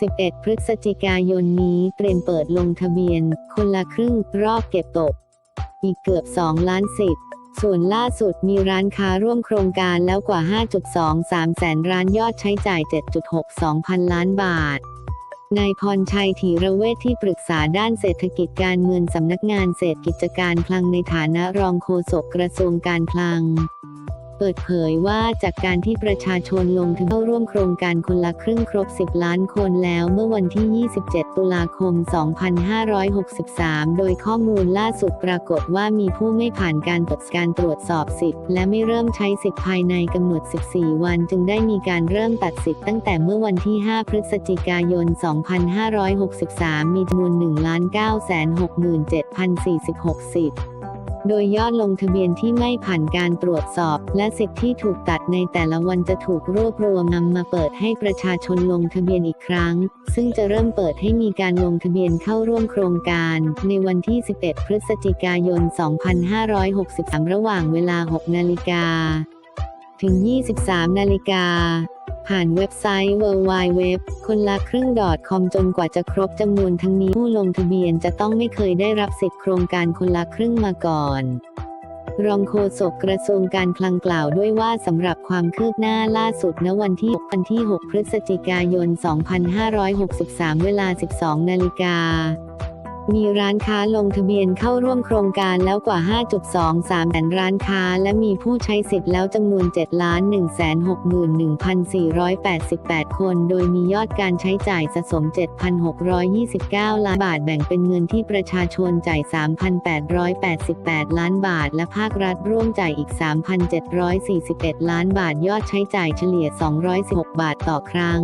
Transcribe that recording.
11 พฤศจิกายนนี้เตรียมเปิดลงทะเบียน คนละครึ่งรอบเก็บตก อีกเกือบ 2 ล้านสิทธิ์ส่วนล่าสุดมีร้านค้าร่วมโครงการแล้วกว่า 5.23 แสนร้านยอดใช้จ่าย 7.62 พันล้านบาท นายพรชัยธีระเวทที่ปรึกษาด้านเศรษฐกิจการเงินสำนักงานเศรษฐกิจการคลังในฐานะรองโฆษกกระทรวงการคลัง ปิดเผยว่าจากการที่ประชาชนลงทะเบียนเข้าร่วมโครงการคนละครึ่งครบ 10 ล้านคนแล้วเมื่อวันที่ 27 ตุลาคม 2563 โดยข้อมูลล่าสุดปรากฏว่ามีผู้ไม่ผ่านการตรวจการตรวจสอบสิทธิ์และไม่เริ่มใช้สิทธิ์ภายในกำหนด 14 วันจึงได้มีการเริ่มตัดสิทธิ์ตั้งแต่เมื่อวันที่ 5 พฤศจิกายน 2563 มีจำนวน 1,967,046 สิทธิ์ โดยยอดลงทะเบียนที่ไม่ผ่านการตรวจสอบ และสิทธิที่ถูกตัดในแต่ละวันจะถูกรวบรวมนำมาเปิดให้ประชาชนลงทะเบียนอีกครั้ง ซึ่งจะเริ่มเปิดให้มีการลงทะเบียนเข้าร่วมโครงการ ในวันที่ 11 พฤศจิกายน 2563 ระหว่างเวลา 6 นาฬิกาถึง 23 นาฬิกา ผ่านเว็บไซต์ www คนละครึ่ง .com จนกว่าจะครบจำนวนทั้งนี้ผู้ลงทะเบียนจะต้องไม่เคยได้รับสิทธิโครงการคนละครึ่งมาก่อน รองโฆษกกระทรวงการคลังกล่าวด้วยว่าสำหรับความคืบหน้าล่าสุดณวันที่6วันที่ 6 พฤศจิกายน 2563 เวลา 12 นาฬิกา มีร้านค้าลงทะเบียนเข้าร่วมโครงการแล้วกว่า 5.23แสนร้านค้า และมีผู้ใช้สิทธิ์แล้วจำนวน7,161,488 คน โดยมียอดการใช้จ่ายสะสม 7,629 ล้านบาท แบ่งเป็นเงินที่ประชาชนจ่าย 3,888 ล้านบาท และภาครัฐร่วมจ่ายอีก 3,741 ล้านบาท ยอดใช้จ่ายเฉลี่ย 216 บาทต่อครั้ง